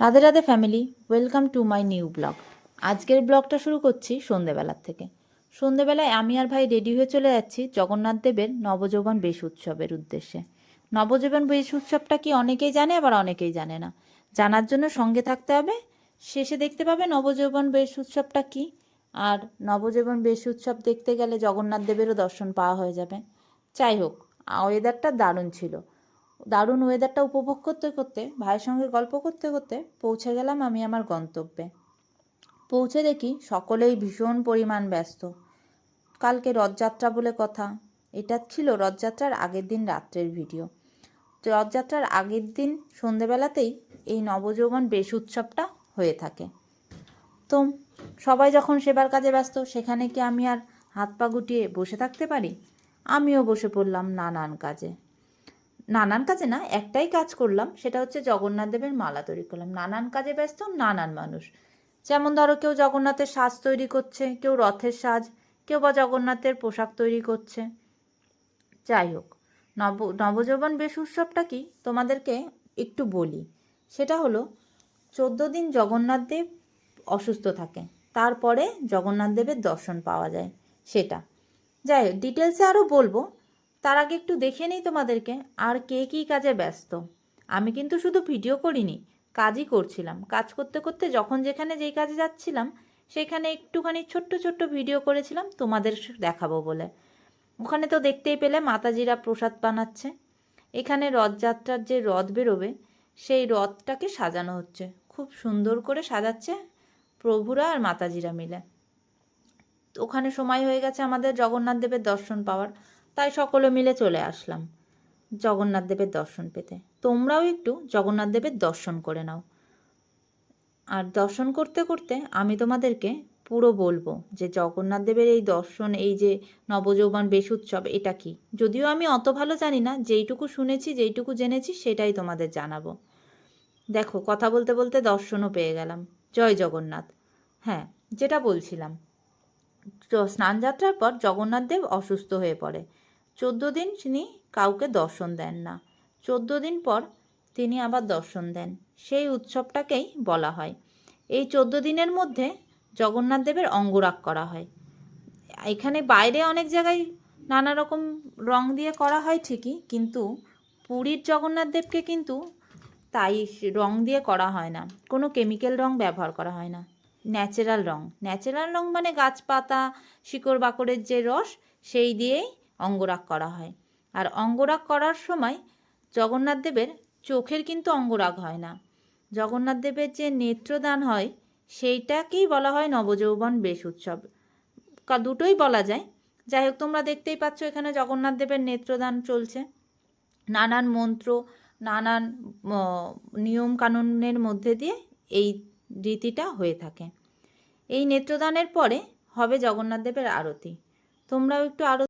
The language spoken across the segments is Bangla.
Radhe Radhe family welcome to my new blog আজকের ব্লগটা শুরু করছি সন্ধেবেলার থেকে। সন্ধেবেলায় আমি আর ভাই রেডি হয়ে চলে যাচ্ছি জগন্নাথ দেবের নবযৌবন বেশ উৎসবের উদ্দেশ্যে। নবযৌবন বেশ উৎসবটা কি অনেকেই জানে, আবার অনেকেই জানে না। জানার জন্য সঙ্গে থাকতে হবে। শেষে দেখতে পাবে নবযৌবন বেশ উৎসবটা কি। আর নবযৌবন বেশ উৎসব দেখতে গেলে জগন্নাথ দেবেরও দর্শন পাওয়া হয়ে যাবে। যাই হোক ওয়েদারটা দারুণ ছিল। দারুণ ওয়েদারটা উপভোগ করতে করতে, ভাইয়ের সঙ্গে গল্প করতে করতে পৌঁছে গেলাম আমি আমার গন্তব্যে। পৌঁছে দেখি সকলেই ভীষণ পরিমাণ ব্যস্ত। কালকে রথযাত্রা বলে কথা। এটা ছিল রথযাত্রার আগের দিন রাত্রের ভিডিও রথযাত্রার আগের দিন সন্ধেবেলাতেই এই নবযৌবন বেশ উৎসবটা হয়ে থাকে। তো সবাই যখন সেবার কাজে ব্যস্ত, সেখানে কি আমি আর হাত পা গুটিয়ে বসে থাকতে পারি? আমিও বসে পড়লাম নানান কাজে। নানান কাজে না, একটাই কাজ করলাম, সেটা হচ্ছে জগন্নাথ দেবের মালা তৈরি করলাম। নানান কাজে ব্যস্ত, নানান মানুষ। যেমন ধরো কেউ জগন্নাথের সাজ তৈরি করছে, কেউ রথের সাজ, কেউ বা জগন্নাথের পোশাক তৈরি করছে। যাই হোক, নব, নবযৌবন বেশ উৎসবটা কি? তোমাদেরকে একটু বলি। সেটা হলো, চোদ্দ দিন জগন্নাথ দেব অসুস্থ থাকে, তারপরে জগন্নাথ দেবের দর্শন পাওয়া যায়, সেটা। যাই হোক ডিটেলসে আরও বলব তার আগে একটু দেখে নিই তোমাদেরকে আর কে কী কাজে ব্যস্ত। আমি কিন্তু শুধু ভিডিও করিনি, কাজই করছিলাম। কাজ করতে করতে যখন যেখানে যেই কাজে যাচ্ছিলাম, সেখানে একটুখানি ছোট্ট ছোট্ট ভিডিও করেছিলাম, তোমাদের দেখাবো বলে। ওখানে তো দেখতেই পেলে মাতাজিরা প্রসাদ বানাচ্ছে। এখানে রথযাত্রার যে রথ বেরোবে, সেই রথটাকে সাজানো হচ্ছে। খুব সুন্দর করে সাজাচ্ছে প্রভুরা আর মাতাজিরা মিলে। ওখানে সময় হয়ে গেছে আমাদের জগন্নাথ দেবের দর্শন পাওয়ার। তাই সকলে মিলে চলে আসলাম জগন্নাথ দেবের দর্শন পেতে। তোমরাও একটু জগন্নাথ দেবের দর্শন করে নাও। আর দর্শন করতে করতে আমি তোমাদেরকে পুরো বলব যে জগন্নাথ দেবের এই দর্শন, এই যে নবযৌবন বেশ উৎসব, এটা কি? যদিও আমি অত ভালো জানি না, যেইটুকু শুনেছি, যেইটুকু জেনেছি, সেটাই তোমাদের জানাব। দেখো, কথা বলতে বলতে দর্শনও পেয়ে গেলাম। জয় জগন্নাথ। হ্যাঁ যেটা বলছিলাম, স্নানযাত্রার পর জগন্নাথ দেব অসুস্থ হয়ে পড়ে। চোদ্দ দিন তিনি কাউকে দর্শন দেন না। চোদ্দ দিন পর তিনি আবার দর্শন দেন। সেই উৎসবটাকেই বলা হয়। এই চোদ্দ দিনের মধ্যে জগন্নাথ দেবের অঙ্গরাগ করা হয়। এখানে বাইরে অনেক জায়গায় নানা রকম রং দিয়ে করা হয় ঠিকই, কিন্তু পুরীর জগন্নাথ দেবকে কিন্তু তাই রং দিয়ে করা হয় না। কোনো কেমিক্যাল রং ব্যবহার করা হয় না। ন্যাচারাল রং। ন্যাচারাল রং মানে গাছপাতা, শিকড় বাকড়ের যে রস, সেই দিয়েই অঙ্গরাগ করা হয়। আর অঙ্গরাগ করার সময় জগন্নাথ দেবের চোখের কিন্তু অঙ্গরাগ হয় না। জগন্নাথ দেবের যে নেত্রদান হয়, সেইটাকেই বলা হয় নবযৌবন বেশ উৎসব। দুটোই বলা যায়। যাই হোক, তোমরা দেখতেই পাচ্ছ এখানে জগন্নাথ দেবের নেত্রদান চলছে। নানান মন্ত্র, নানান নিয়ম কানুনের মধ্যে দিয়ে এই রীতিটা হয়ে থাকে। এই নেত্রদানের পরে হবে জগন্নাথ দেবের আরতি। তোমরাও একটু আরতি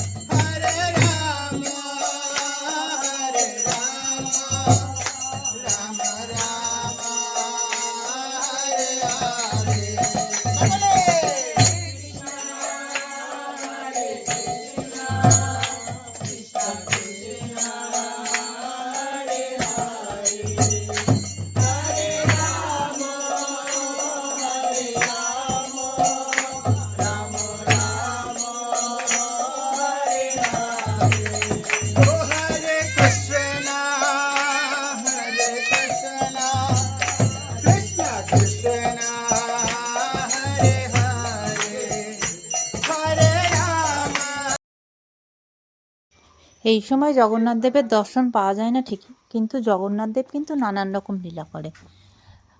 এই সময় জগন্নাথ দেবের দর্শন পাওয়া যায় না ঠিকই, কিন্তু জগন্নাথ দেব কিন্তু নানান রকম লীলা করে।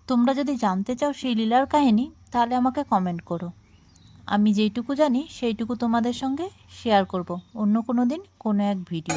তোমরা যদি জানতে চাও সেই লীলার কাহিনী, তাহলে আমাকে কমেন্ট করো। আমি যেইটুকু জানি, সেইটুকু তোমাদের সঙ্গে শেয়ার করব অন্য কোনো দিন কোনো এক ভিডিও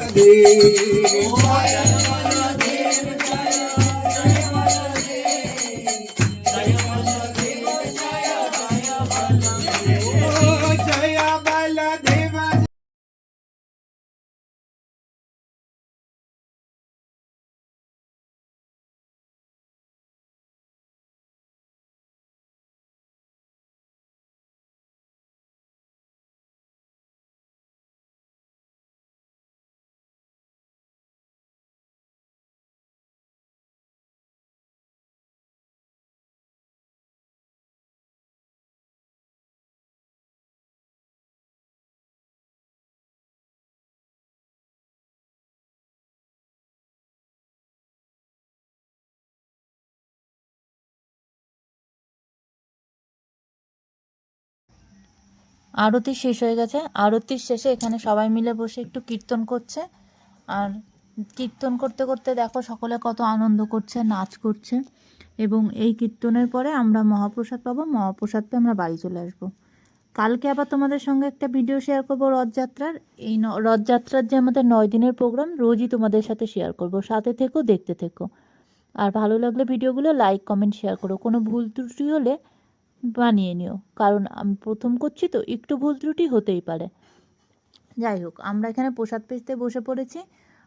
আরতি শেষ হয়ে গেছে। আরতির শেষে এখানে সবাই মিলে বসে একটু কীর্তন করছে। আর কীর্তন করতে করতে দেখো সকলে কত আনন্দ করছে, নাচ করছে। এবং এই কীর্তনের পরে আমরা মহাপ্রসাদ পাবো। মহাপ্রসাদ পেয়ে আমরা বাড়ি চলে আসব। কালকে আবার তোমাদের সঙ্গে একটা ভিডিও শেয়ার করব রথযাত্রার। এই রথযাত্রার যে আমাদের নয় দিনের প্রোগ্রাম রোজই তোমাদের সাথে শেয়ার করব। সাথে থেকো, দেখতে থেকো। আর ভালো লাগলে ভিডিওগুলো লাইক কমেন্ট শেয়ার করো। কোনো ভুল ত্রুটি হলে বানিয়ে নিও। কারণ আমি প্রথম করছি তো, একটু ভুল ত্রুটি হতেই পারে। যাই হোক, আমরা এখানে প্রসাদ পেতে বসে পড়েছি।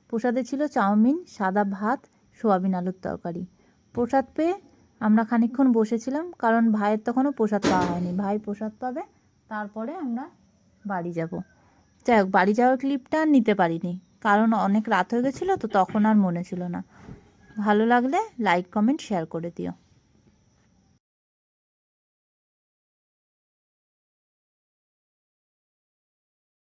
প্রসাদে ছিল চাউমিন, সাদা ভাত, সোয়াবিন আলুর তরকারি। প্রসাদ পেয়ে আমরা খানিকক্ষণ বসেছিলাম, কারণ ভাইয়ের তখনও প্রসাদ পাওয়া হয়নি। ভাই প্রসাদ পাবে, তারপরে আমরা বাড়ি যাব। যাই হোক, বাড়ি যাওয়ার ক্লিপটা আর নিতে পারিনি, কারণ অনেক রাত হয়ে গেছিল তো, তখন আর মনে ছিল না। ভালো লাগলে লাইক, কমেন্ট, শেয়ার করে দিও।